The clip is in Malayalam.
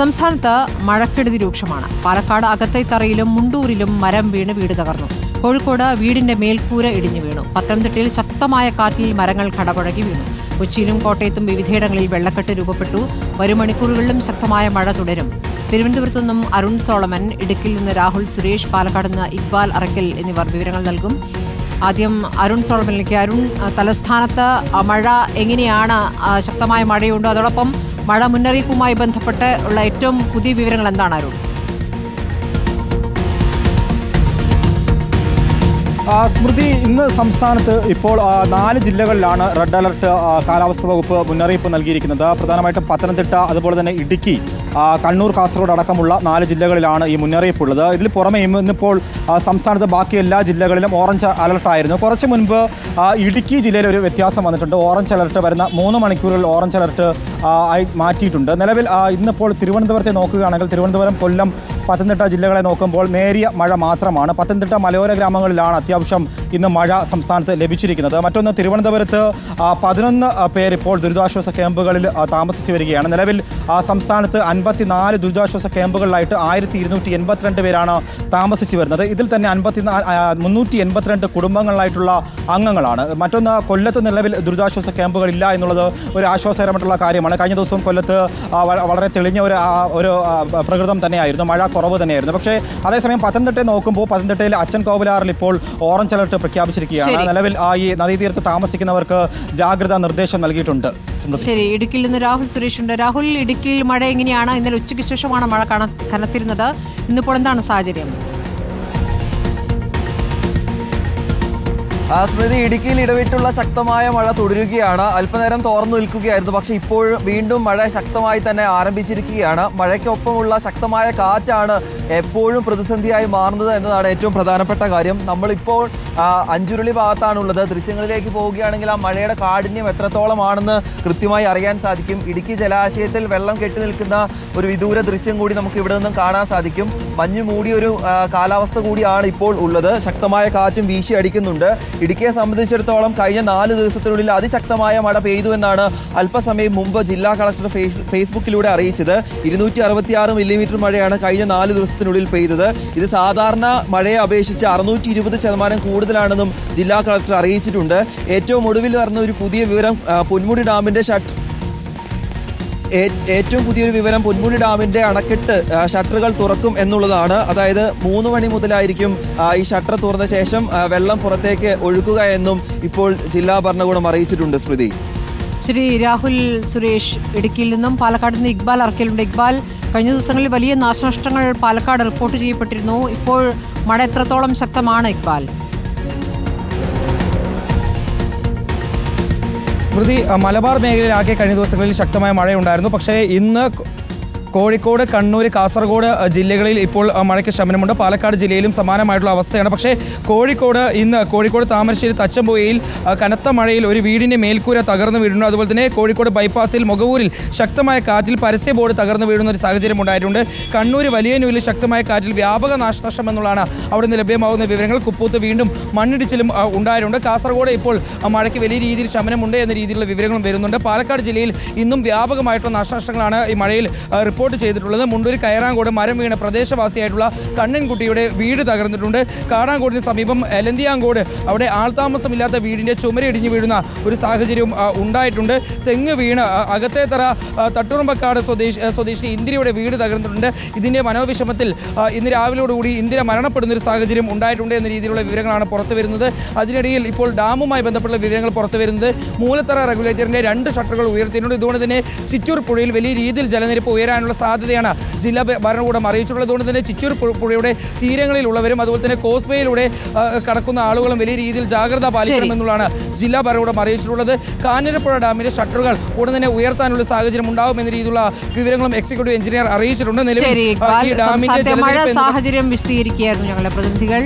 സംസ്ഥാനത്ത് മഴക്കെടുതി രൂക്ഷമാണ്. പാലക്കാട് അകത്തൈത്തറയിലും മുണ്ടൂരിലും മരം വീണ് വീട് തകർന്നു. കോഴിക്കോട് വീടിന്റെ മേൽക്കൂര ഇടിഞ്ഞു വീണു. പത്തനംതിട്ടയിൽ ശക്തമായ കാറ്റിൽ മരങ്ങൾ കടപുഴകി വീണു. കൊച്ചിയിലും കോട്ടയത്തും വിവിധയിടങ്ങളിൽ വെള്ളക്കെട്ട് രൂപപ്പെട്ടു. വരും മണിക്കൂറുകളിലും ശക്തമായ മഴ തുടരും. തിരുവനന്തപുരത്തു നിന്നും അരുൺ സോളമൻ ഇടുക്കിയിൽ നിന്ന് രാഹുൽ സുരേഷ് പാലക്കാട് നിന്ന് ഇക്ബാൽ അറക്കൽ എന്നിവർ വിവരങ്ങൾ നൽകും. ആദ്യം അരുൺ സോളമനിലേക്ക്. അരുൺ തലസ്ഥാനത്ത് മഴ എങ്ങനെയാണ്? ശക്തമായ മഴയുണ്ടോ? അതോടൊപ്പം മഴ മുന്നറിയിപ്പുമായി ബന്ധപ്പെട്ട് ഉള്ള ഏറ്റവും പുതിയ വിവരങ്ങൾ എന്താണ് അരുൺ? സ്മൃതി ഇന്ന് സംസ്ഥാനത്ത് ഇപ്പോൾ നാല് ജില്ലകളിലാണ് റെഡ് അലർട്ട് കാലാവസ്ഥ വകുപ്പ് മുന്നറിയിപ്പ് നൽകിയിരിക്കുന്നത്. പ്രധാനമായിട്ടും പത്തനംതിട്ട അതുപോലെ തന്നെ ഇടുക്കി കണ്ണൂർ കാസർഗോഡ് അടക്കമുള്ള നാല് ജില്ലകളിലാണ് ഈ മുന്നറിയിപ്പുള്ളത്. ഇതിൽ പുറമെ ഇന്ന് ഇന്നിപ്പോൾ സംസ്ഥാനത്ത് ബാക്കി എല്ലാ ജില്ലകളിലും ഓറഞ്ച് അലർട്ടായിരുന്നു കുറച്ച് മുൻപ് ഇടുക്കി ജില്ലയിൽ ഒരു വ്യത്യാസം വന്നിട്ടുണ്ട്. ഓറഞ്ച് അലർട്ട് വരുന്ന മൂന്ന് മണിക്കൂറിൽ ഓറഞ്ച് അലർട്ട് ആയി മാറ്റിയിട്ടുണ്ട്. നിലവിൽ ഇന്നിപ്പോൾ തിരുവനന്തപുരത്തെ നോക്കുകയാണെങ്കിൽ തിരുവനന്തപുരം കൊല്ലം പത്തനംതിട്ട ജില്ലകളെ നോക്കുമ്പോൾ നേരിയ മഴ മാത്രമാണ്. പത്തനംതിട്ട മലയോര ഗ്രാമങ്ങളിലാണ് അത്യാവശ്യം ഇന്ന് മഴ സംസ്ഥാനത്ത് ലഭിച്ചിരിക്കുന്നത്. മറ്റൊന്ന് തിരുവനന്തപുരത്ത് പതിനൊന്ന് പേർ ഇപ്പോൾ ദുരിതാശ്വാസ ക്യാമ്പുകളിൽ താമസിച്ചു വരികയാണ്. നിലവിൽ സംസ്ഥാനത്ത് അൻപത്തിനാല് ദുരിതാശ്വാസ ക്യാമ്പുകളിലായിട്ട് ആയിരത്തി ഇരുന്നൂറ്റി എൺപത്തിരണ്ട് പേരാണ് താമസിച്ചു വരുന്നത്. ഇതിൽ തന്നെ അൻപത്തി മുന്നൂറ്റി എൺപത്തിരണ്ട് കുടുംബങ്ങളായിട്ടുള്ള അംഗങ്ങളാണ്. മറ്റൊന്ന് കൊല്ലത്ത് നിലവിൽ ദുരിതാശ്വാസ ക്യാമ്പുകളില്ല എന്നുള്ളത് ഒരു ആശ്വാസകരമായിട്ടുള്ള കാര്യമാണ്. കഴിഞ്ഞ ദിവസം കൊല്ലത്ത് വളരെ തെളിഞ്ഞ ഒരു ഒരു പ്രകൃതം തന്നെയായിരുന്നു. മഴ കുറവ് തന്നെയായിരുന്നു. പക്ഷേ അതേസമയം പത്തനംതിട്ടയെ നോക്കുമ്പോൾ പത്തനംതിട്ടയിൽ അച്ഛൻ കോവിലാറിൽ ഇപ്പോൾ ഓറഞ്ച് അലർട്ട് പ്രഖ്യാപിച്ചിരിക്കുകയാണ്. നിലവിൽ ആ ഈ നദീതീരത്ത് താമസിക്കുന്നവർക്ക് ജാഗ്രതാ നിർദ്ദേശം നൽകിയിട്ടുണ്ട്. ശരി. ഇടുക്കിയിൽ നിന്ന് രാഹുൽ സുരേഷ് ഉണ്ട്. രാഹുൽ ഇടുക്കിയിൽ മഴ എങ്ങനെയാണ്? ഇന്നലെ ഉച്ചയ്ക്ക് ശേഷമാണ് മഴ കന- കനത്തിരുന്നത്. ഇന്നിപ്പോൾ എന്താണ് സാഹചര്യം? സ്മൃതി ഇടുക്കിയിൽ ഇടവിട്ടുള്ള ശക്തമായ മഴ തുടരുകയാണ്. അല്പനേരം തോർന്നു നിൽക്കുകയായിരുന്നു. പക്ഷേ ഇപ്പോൾ വീണ്ടും മഴ ശക്തമായി തന്നെ ആരംഭിച്ചിരിക്കുകയാണ്. മഴയ്ക്കൊപ്പമുള്ള ശക്തമായ കാറ്റാണ് എപ്പോഴും പ്രതിസന്ധിയായി മാറുന്നത് എന്നതാണ് ഏറ്റവും പ്രധാനപ്പെട്ട കാര്യം. നമ്മളിപ്പോൾ അഞ്ചുരുളി ഭാഗത്താണുള്ളത്. ദൃശ്യങ്ങളിലേക്ക് പോവുകയാണെങ്കിൽ ആ മഴയുടെ കാഠിന്യം എത്രത്തോളമാണെന്ന് കൃത്യമായി അറിയാൻ സാധിക്കും. ഇടുക്കി ജലാശയത്തിൽ വെള്ളം കെട്ടി നിൽക്കുന്ന ഒരു വിദൂര ദൃശ്യം കൂടി നമുക്ക് ഇവിടെ നിന്നും കാണാൻ സാധിക്കും. മഞ്ഞു മൂടിയൊരു കാലാവസ്ഥ കൂടിയാണ് ഇപ്പോൾ ഉള്ളത്. ശക്തമായ കാറ്റും വീശി അടിക്കുന്നുണ്ട് ഇടുക്കിയെ സംബന്ധിച്ചിടത്തോളം കഴിഞ്ഞ നാല് ദിവസത്തിനുള്ളിൽ അതിശക്തമായ മഴ പെയ്തു എന്നാണ് അല്പസമയം മുമ്പ് ജില്ലാ കളക്ടർ ഫേസ്ബുക്കിലൂടെ അറിയിച്ചത്. ഇരുന്നൂറ്റി അറുപത്തിയാറ് മില്ലിമീറ്റർ മഴയാണ് കഴിഞ്ഞ നാല് ദിവസത്തിനുള്ളിൽ പെയ്തത്. ഇത് സാധാരണ മഴയെ അപേക്ഷിച്ച് അറുന്നൂറ്റി ഇരുപത് ശതമാനം കൂടുതലാണെന്നും ജില്ലാ കളക്ടർ അറിയിച്ചിട്ടുണ്ട്. ഏറ്റവും ഒടുവിൽ വരുന്ന ഒരു പുതിയ വിവരം പൊന്മുടി ഡാമിന്റെ ഷട്ടർ ഏറ്റവും പുതിയൊരു വിവരം പൊന്മുടി ഡാമിന്റെ അണക്കെട്ട് ഷട്ടറുകൾ തുറക്കും എന്നുള്ളതാണ്. അതായത് മൂന്ന് മണി മുതലായിരിക്കും ഈ ഷട്ടർ തുറന്ന ശേഷം വെള്ളം പുറത്തേക്ക് ഒഴുക്കുക എന്നും ഇപ്പോൾ ജില്ലാ ഭരണകൂടം അറിയിച്ചിട്ടുണ്ട് സ്മൃതി. ശ്രീ രാഹുൽ സുരേഷ് ഇടുക്കിയിൽ നിന്നും പാലക്കാട് നിന്ന് ഇക്ബാൽ അറക്കലുണ്ട്. ഇക്ബാൽ കഴിഞ്ഞ ദിവസങ്ങളിൽ വലിയ നാശനഷ്ടങ്ങൾ പാലക്കാട് റിപ്പോർട്ട് ചെയ്യപ്പെട്ടിരുന്നു. ഇപ്പോൾ മഴ എത്രത്തോളം ശക്തമാണ് ഇക്ബാൽ? സ്മൃതി മലബാർ മേഖലയിലാകെ കഴിഞ്ഞ ദിവസങ്ങളിൽ ശക്തമായ മഴയുണ്ടായിരുന്നു. പക്ഷേ ഇന്ന് കോഴിക്കോട് കണ്ണൂർ കാസർഗോഡ് ജില്ലകളിൽ ഇപ്പോൾ മഴയ്ക്ക് ശമനമുണ്ട്. പാലക്കാട് ജില്ലയിലും സമാനമായിട്ടുള്ള അവസ്ഥയാണ്. പക്ഷേ കോഴിക്കോട് ഇന്ന് കോഴിക്കോട് താമരശ്ശേരി തച്ചമ്പുഴയിൽ കനത്ത മഴയിൽ ഒരു വീടിന്റെ മേൽക്കൂര തകർന്നു വീഴുന്നു. അതുപോലെ തന്നെ കോഴിക്കോട് ബൈപ്പാസിൽ മുഖവൂരിൽ ശക്തമായ കാറ്റിൽ പരസ്യ ബോർഡ് തകർന്നു വീഴുന്ന ഒരു സാഹചര്യം ഉണ്ടായിട്ടുണ്ട്. കണ്ണൂർ വലിയനൂരിൽ ശക്തമായ കാറ്റിൽ വ്യാപക നാശനഷ്ടം എന്നുള്ളതാണ് അവിടെ നിന്ന് ലഭ്യമാകുന്ന വിവരങ്ങൾ. കുപ്പൂത്ത് വീണ്ടും മണ്ണിടിച്ചിലും ഉണ്ടായിട്ടുണ്ട്. കാസർഗോഡ് ഇപ്പോൾ മഴയ്ക്ക് വലിയ രീതിയിൽ ശമനമുണ്ട് എന്ന രീതിയിലുള്ള വിവരങ്ങളും വരുന്നുണ്ട്. പാലക്കാട് ജില്ലയിൽ ഇന്നും വ്യാപകമായിട്ടുള്ള നാശനഷ്ടങ്ങളാണ് ഈ മഴയിൽ ആ, റിപ്പോർട്ട് ചെയ്തിട്ടുള്ളത് മുണ്ടൂർ കയറാങ്കോട് മരം വീണ പ്രദേശവാസിയായിട്ടുള്ള കണ്ണൻകുട്ടിയുടെ വീട് തകർന്നിട്ടുണ്ട്. കാടാങ്കോടിന് സമീപം എലന്തിയാങ്കോട് അവിടെ ആൾതാമസമില്ലാത്ത വീടിന്റെ ചുമരിടിഞ്ഞു വീഴുന്ന ഒരു സാഹചര്യവും ഉണ്ടായിട്ടുണ്ട്. തെങ്ങ് വീണ് അകത്തേത്തറ തട്ടുറുമ്പക്കാട് സ്വദേശി ഇന്ദിരയുടെ വീട് തകർന്നിട്ടുണ്ട്. ഇതിന്റെ മനോവിഷമത്തിൽ ഇന്ന് രാവിലോടുകൂടി ഇന്ദിര മരണപ്പെടുന്ന ഒരു സാഹചര്യം ഉണ്ടായിട്ടുണ്ട് എന്ന രീതിയിലുള്ള വിവരങ്ങളാണ് പുറത്തു വരുന്നത്. അതിനിടയിൽ ഇപ്പോൾ ഡാമുമായി ബന്ധപ്പെട്ട വിവരങ്ങൾ പുറത്തു വരുന്നത്. മൂലത്തറ റെഗുലേറ്ററിന്റെ രണ്ട് ഷട്ടറുകൾ ഉയർത്തിയിട്ടുണ്ട്. ഇതുകൊണ്ട് തന്നെ ചിറ്റൂർ പുഴയിൽ വലിയ രീതിയിൽ ജലനിരപ്പ് ഉയരാനുള്ള സാധ്യതയാണ് ജില്ലാ ഭരണകൂടം അറിയിച്ചിട്ടുള്ളത്. അതുകൊണ്ട് തന്നെ ചിറ്റൂർ പുഴയുടെ തീരങ്ങളിലുള്ളവരും അതുപോലെ തന്നെ കോസ്വേയിലൂടെ കടക്കുന്ന ആളുകളും വലിയ രീതിയിൽ ജാഗ്രത പാലിക്കണമെന്നുള്ളതാണ് ജില്ലാ ഭരണകൂടം അറിയിച്ചിട്ടുള്ളത്. കാഞ്ഞിരപ്പുഴ ഡാമിന്റെ ഷട്ടറുകൾ ഉടൻ തന്നെ ഉയർത്താനുള്ള സാഹചര്യം ഉണ്ടാകുമെന്ന രീതിയിലുള്ള വിവരങ്ങളും എക്സിക്യൂട്ടീവ് എഞ്ചിനീയർ അറിയിച്ചിട്ടുണ്ട്. നിലവിൽ ഡാമിന്റെ സാഹചര്യം വിശദീകരിക്കുകയായിരുന്നു ഞങ്ങളുടെ പ്രതിനിധികൾ.